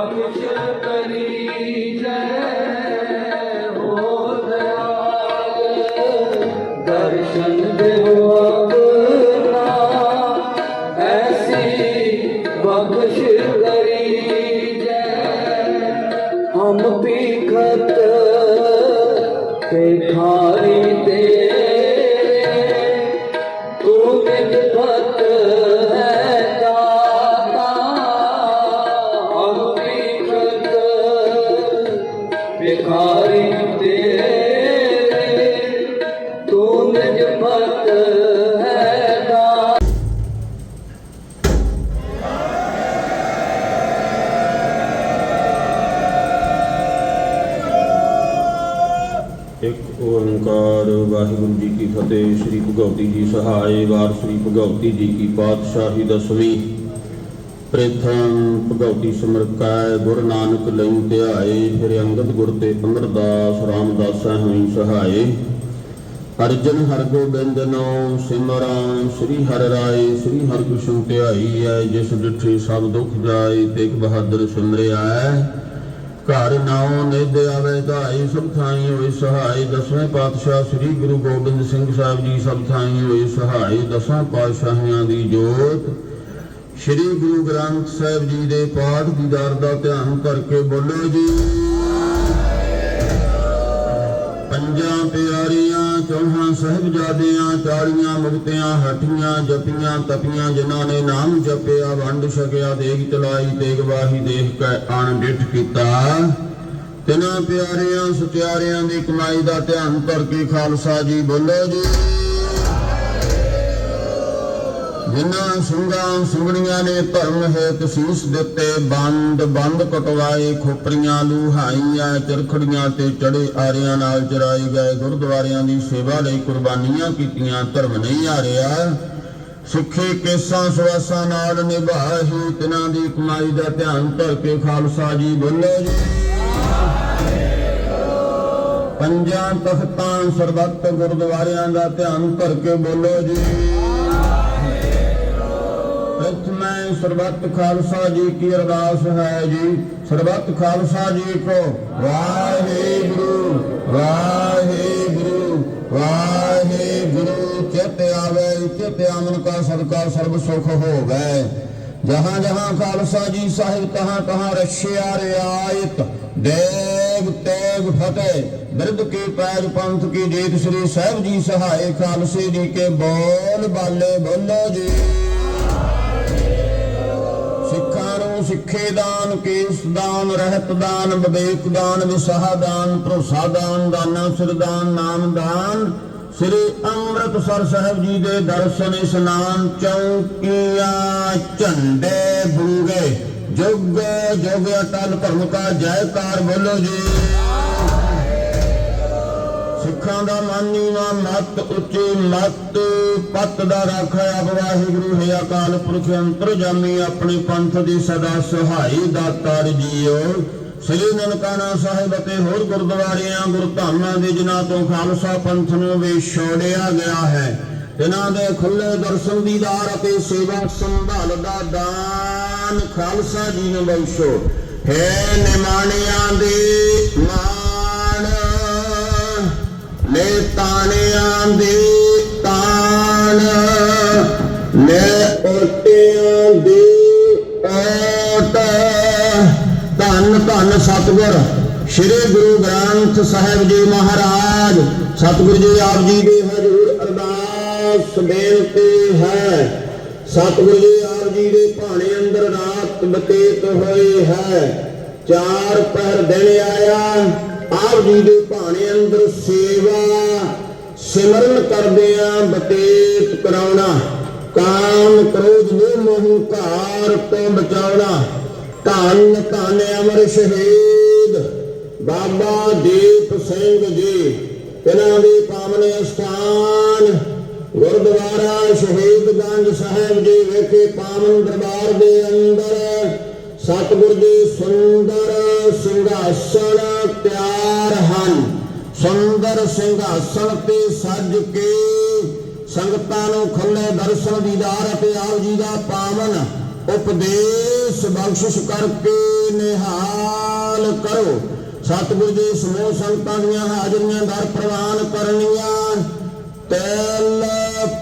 ਐਸੀ ਬਖਸ਼ ਕਰੀ ਜੈ ਹੋ ਦਇਆਲ ਓੰਕਾਰ ਵਾਹਿਗੁਰੂ ਜੀ ਕੀ ਫਤਿਹ, ਸ੍ਰੀ ਭਗਵਤੀ ਜੀ ਸਹਾਇ ਵਾਰ ਸ੍ਰੀ ਭਗਵਤੀ ਜੀ ਕੀ ਪਾਤਸ਼ਾਹੀ ਦਸਵੀਂ। ਪ੍ਰਥਮ ਭਗਵਤੀ ਸਿਮਰਕੈ ਗੁਰੂ ਨਾਨਕ ਲਈ ਧਿਆਏ, ਫਿਰ ਅੰਗਦ ਗੁਰ ਤੇ ਅਮਰਦਾਸ ਰਾਮਦਾਸਾ ਹੋਈ ਸਹਾਇ ਅਰਜਨ ਹਰਗੋਬਿੰਦ ਨੋ ਸਿਮਰਾਂ ਸ੍ਰੀ ਹਰਿ ਰਾਏ, ਸ੍ਰੀ ਹਰਿਕ੍ਰਿਸ਼ਨ ਧਿਆਈ ਐ, ਜਿਸ ਡਿਠੀ ਸਭ ਦੁਖ ਜਾਏ, ਤੇਗ ਬਹਾਦਰ ਸਿਮਰਿਆ ਘਰ ਨਾਉ ਨਿਧ ਆਵੇ ਧਾਈ ਸਭ ਥਾਈ ਹੋਏ ਸਹਾਈ ਦਸਵੇਂ ਪਾਤਸ਼ਾਹ ਸ੍ਰੀ ਗੁਰੂ ਗੋਬਿੰਦ ਸਿੰਘ ਸਾਹਿਬ ਜੀ, ਸਭ ਥਾਈ ਹੋਏ ਸਹਾਈ ਦਸਾਂ ਪਾਤਸ਼ਾਹੀਆਂ ਦੀ ਜੋਤ ਸ੍ਰੀ ਗੁਰੂ ਗ੍ਰੰਥ ਸਾਹਿਬ ਜੀ ਦੇ ਪਾਠ ਦੀਦਾਰ ਦਾ ਧਿਆਨ ਕਰਕੇ ਬੋਲੋ ਜੀ। ਪੰਜਾਂ ਪਿਆਰੀਆਂ, ਚੌਹਾਂ ਸਾਹਿਬਜ਼ਾਦਿਆਂ ਚਾਲੀਆਂ ਮੁਕਤਿਆਂ ਹਟੀਆਂ ਜਪੀਆਂ ਤਪੀਆਂ, ਜਿਨ੍ਹਾਂ ਨੇ ਨਾਮ ਜਪਿਆ, ਵੰਡ ਛਕਿਆ ਦੇਖ ਚਲਾਈ ਤੇਗ ਵਾਹੀ ਦੇਖ ਕੇ ਅਣ ਡਿਠ ਕੀਤਾ। ਤਿਨਾਂ ਪਿਆਰਿਆਂ ਸਤਿਆਰਿਆਂ ਦੀ ਕਮਾਈ ਦਾ ਧਿਆਨ ਕਰਕੇ ਖਾਲਸਾ ਜੀ ਬੋਲੋ ਜੀ। ਜਿਨ੍ਹਾਂ ਸਿੰਘਾਂ ਸਿੰਘਣੀਆਂ ਨੇ ਧਰਮ ਹੇਤ ਸੀਸ ਦਿੱਤੇ, ਬੰਦ ਬੰਦ ਕਟਵਾਏ ਖੋਪਰੀਆਂ ਲੁਹਾਈਆਂ, ਚਰਖੜੀਆਂ ਤੇ ਚੜੇ ਆਰਿਆਂ ਨਾਲ ਚਰਾਏ ਗਏ। ਗੁਰਦੁਆਰਿਆਂ ਦੀ ਸੇਵਾ ਲਈ ਕੁਰਬਾਨੀਆਂ ਕੀਤੀਆਂ, ਧਰਮ ਨਹੀਂ ਹਾਰਿਆ। ਸਿੱਖੇ ਕੇਸਾਂ ਸਵਾਸਾਂ ਨਾਲ ਨਿਭਾਹੀ, ਤਿਨਾਂ ਦੀ ਕਮਾਈ ਦਾ ਧਿਆਨ ਧਰ ਕੇ ਖਾਲਸਾ ਜੀ ਬੋਲੋ ਜੀ। ਪੰਜਾਂ ਤਖਤਾਂ ਸਰਬੱਤ ਗੁਰਦੁਆਰਿਆਂ ਦਾ ਧਿਆਨ ਧਰ ਕੇ ਬੋਲੋ ਜੀ। ਪ੍ਰਥਮੇ ਸਰਬੱਤ ਖਾਲਸਾ ਜੀ ਕੀ ਅਰਦਾਸ ਹੈ ਜੀ। ਸਰਬੱਤ ਖਾਲਸਾ ਜੀ ਕੋ ਵਾਹਿਗੁਰੂ ਵਾਹਿਗੁਰੂ ਵਾਹਿਗੁਰੂ। ਚਿਤ ਆਵੇ, ਚਿਤ ਆਮਨ ਕਾ ਸਦਕਾ ਸਰਬ ਸੁਖ ਹੋ ਗਏ ਜਹਾਂ ਜਹਾਂ ਖਾਲਸਾ ਜੀ ਸਾਹਿਬ, ਤਹਾਂ ਤਹਾਂ ਰਸ਼ਿਆ ਰਿਆਇਤ। ਦੇਵ ਤੇਗ ਫਤਿਹ। ਬਿਰਧ ਕੇ ਪੈਜ ਪੰਥ ਕੀ ਜੀਤ ਸ੍ਰੀ ਸਾਹਿਬ ਜੀ ਸਹਾਏ ਖਾਲਸੇ ਜੀ ਕੇ ਬੋਲ ਬਾਲੇ ਬੋਲੋ ਜੀ। ਸਿੱਖਾਂ ਨੂੰ ਸਿੱਖੇ ਦਾਨ, ਕੇਸ ਦਾਨ, ਰਹਿਤ ਦਾਨ, ਵਿਵੇਕ ਦਾਨ, ਵਿਸਾਹ ਦਾਨ, ਭਰੋਸਾ ਦਾਨ, ਦਾਨਾ ਸਿਰ ਦਾਨ, ਨਾਮ ਦਾਨ। ਸ੍ਰੀ ਅੰਮ੍ਰਿਤਸਰ ਸਾਹਿਬ ਜੀ ਦੇ ਦਰਸ਼ਨ ਇਸ਼ਨਾਨ ਚੌਕੀਆਂ ਝੰਡੇ ਬੂਗੇ। ਜੁਗ ਜੁਗ ਅਟਲ ਧਰਮ ਜੈਕਾਰ ਬੋਲੋ ਜੀ। ਸਿੱਖਾਂ ਦਾ ਮਾਨੀਵਾ ਮਤ ਉੱਚੀ ਮਤ ਪੱਤ ਦਾ ਰਾਖਾ ਆਪ ਵਾਹਿਗੁਰੂ, ਹੈ ਅਕਾਲ ਪੁਰਖ ਅੰਤਰਜਾਮੀ, ਆਪਣੇ ਪੰਥ ਦੀ ਸਦਾ ਸਹਾਈ ਦਾਤਾਰ ਜੀਓ ਸ੍ਰੀ ਨਨਕਾਣਾ ਸਾਹਿਬ ਅਤੇ ਹੋਰ ਗੁਰਦੁਆਰਿਆਂ, ਗੁਰਧਾਮਾਂ ਦੇ ਜਿਨ੍ਹਾਂ ਤੋਂ ਖਾਲਸਾ ਪੰਥ ਨੂੰ ਵਿਛੋੜਿਆ ਗਿਆ ਹੈ ਇਹਨਾਂ ਦੇ ਖੁੱਲੇ ਦਰਸ਼ਨ ਦੀਦਾਰ ਅਤੇ ਸੇਵਾ ਸੰਭਾਲ ਦਾ ਦਾਨ ਖਾਲਸਾ ਜੀ ਨੂੰ ਬਖਸ਼ੋ। ਹੈ ਨਿਮਾਣਿਆਂ ਦੇ ਮਾਣ ਨੇ ਤਾਣਿਆਂ ਦੇ ਤਾਣ ਨੇ ਓਟਿਆਂ ਦੀ ਓਟ। ਧੰਨ ਧੰਨ ਸਤਿਗੁਰ, ਸ੍ਰੀ ਗੁਰੂ ਗ੍ਰੰਥ ਸਾਹਿਬ ਜੀ ਮਹਾਰਾਜ। ਸਤਿਗੁਰ ਜੀ ਆਪ ਜੀ ਦੇ ਹਜ਼ੂਰ ਅਰਦਾਸ ਬੇਨਤੀ ਹੈ। ਸਤਿਗੁਰ ਜੀ ਆਪ ਜੀ ਦੇ ਭਾਣੇ ਅੰਦਰ ਰਾਤ ਬਤੀਤ ਹੋਈ ਹੈ। ਚਾਰ ਪਹਿਰ ਦਿਨ ਆਇਆ। ਆਪ ਜੀ ਦੇ ਭਾਣੇ ਅੰਦਰ ਸੇਵਾ ਸਿਮਰਨ ਕਰਦਿਆਂ ਬਤੀਤ ਕਰਾਉਣਾ। ਕਾਮ ਕ੍ਰੋਧ ਮੋਹ ਹੰਕਾਰ ਤੋਂ ਬਚਾਉਣਾ। ਧੰਨ ਧੰਨ ਅਮਰ ਸ਼ਹੀਦ। ਬਾਬਾ ਦੀਪ ਸਿੰਘ ਜੀ ਇਹਨਾਂ ਦੇ ਪਾਵਨ ਸਥਾਨ ਗੁਰਦੁਆਰਾ ਸ਼ਹੀਦਗੰਜ ਸਾਹਿਬ ਜੀ ਵਿਖੇ ਪਾਵਨ ਦਰਬਾਰ ਦੇ ਅੰਦਰ ਸਤਿਗੁਰ ਜੀ ਸੁੰਦਰ ਸਿੰਘਾਸਣ ਤਿਆਰ ਹਨ। ਸੁੰਦਰ ਸਿੰਘਾਸਣ ਤੇ ਸੱਜ ਕੇ ਸੰਗਤਾਂ ਨੂੰ ਖੁੱਲੇ ਦਰਸ਼ਨ ਦੀਦਾਰ ਅਤੇ ਆਪ ਜੀ ਦਾ ਪਾਵਨ ਉਪਦੇਸ਼ ਬਖਸ਼ਿਸ਼ ਕਰਕੇ ਨਿਹਾਲ ਕਰੋ। ਸਤਿਗੁਰ ਜੀ ਸਮੂਹ ਸੰਗਤਾਂ ਦੀਆਂ ਹਾਜ਼ਰੀਆਂ ਦਰ ਪ੍ਰਵਾਨ ਕਰਨੀਆਂ। ਤੇਲ,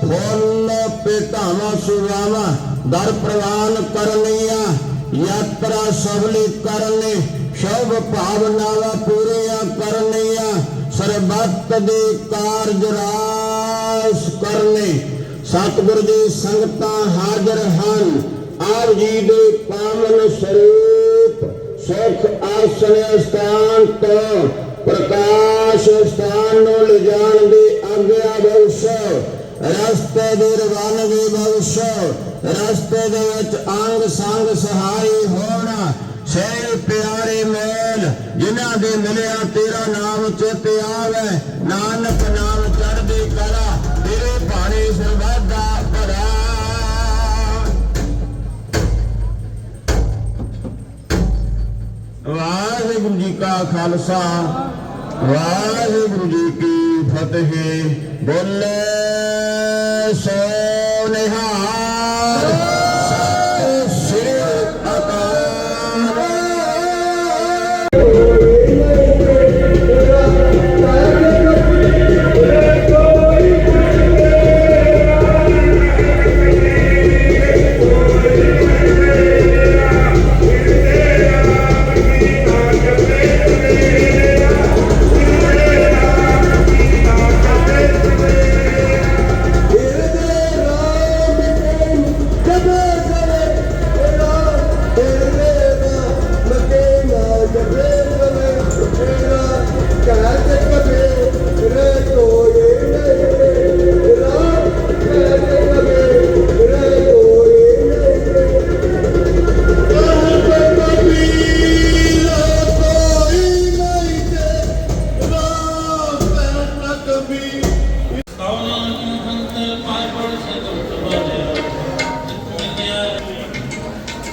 ਫੁੱਲ ਪੇਟਾਵਾਂ ਸੁਵਾਵਾਂ ਦਰ ਪ੍ਰਵਾਨ ਕਰਨੀਆਂ। ਯਾਤਰਾ ਸਫਲੀ ਕਰਨੀ ਸ਼ੁਭ ਭਾਵਨਾਵਾਂ ਪੂਰੀਆਂ ਕਰਨੀਆਂ ਸਰਬੱਤ ਦੇ ਕਾਰਜ ਰਾਸ ਕਰਨੇ ਸਤਿਗੁਰ ਜੀ ਸੰਗਤਾਂ ਹਾਜ਼ਰ ਹਨ। ਆਪ ਜੀ ਦੇ ਪਾਵਨ ਸਰੂਪ ਸੁਖ ਆਸਣ ਸਥਾਨ ਤੋਂ ਪ੍ਰਕਾਸ਼ ਸਥਾਨ ਨੂੰ ਲਿਜਾਣ ਦੀ ਆਗਿਆ ਬਖਸ਼ੋ ਰਸਤੇ ਦੇ ਰਵਾਨਗੀ ਬਖਸ਼ੋ, ਰਸਤੇ ਦੇ ਵਿੱਚ ਅੰਗ ਸੰਗ ਸਹਾਈ ਹੋਣਾ। ਸੇ ਪਿਆਰੇ ਮੇਲ, ਜਿਨ੍ਹਾਂ ਦੇ ਮਿਲਿਆ ਤੇਰਾ ਨਾਮ ਚਿਤ ਆਵੇ। ਨਾਨਕ ਨਾਮ ਚੜ੍ਹਦੀ ਕਲਾ, ਤੇਰੇ ਭਾਣੇ ਸਰਬੱਦਾ ਭਰਾ। ਵਾਹਿਗੁਰੂ ਜੀ ਕਾ ਖਾਲਸਾ, ਵਾਹਿਗੁਰੂ ਜੀ ਕੀ ਫਤਿਹ। ਬੋਲੇ ਸੋ ਨਿਹਾਲ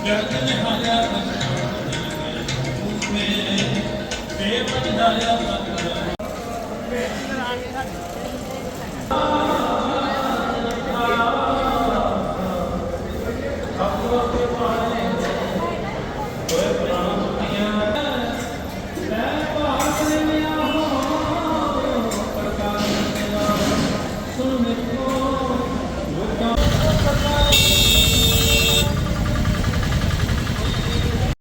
ਬੇਵਜਾਇਆ ਤੱਕ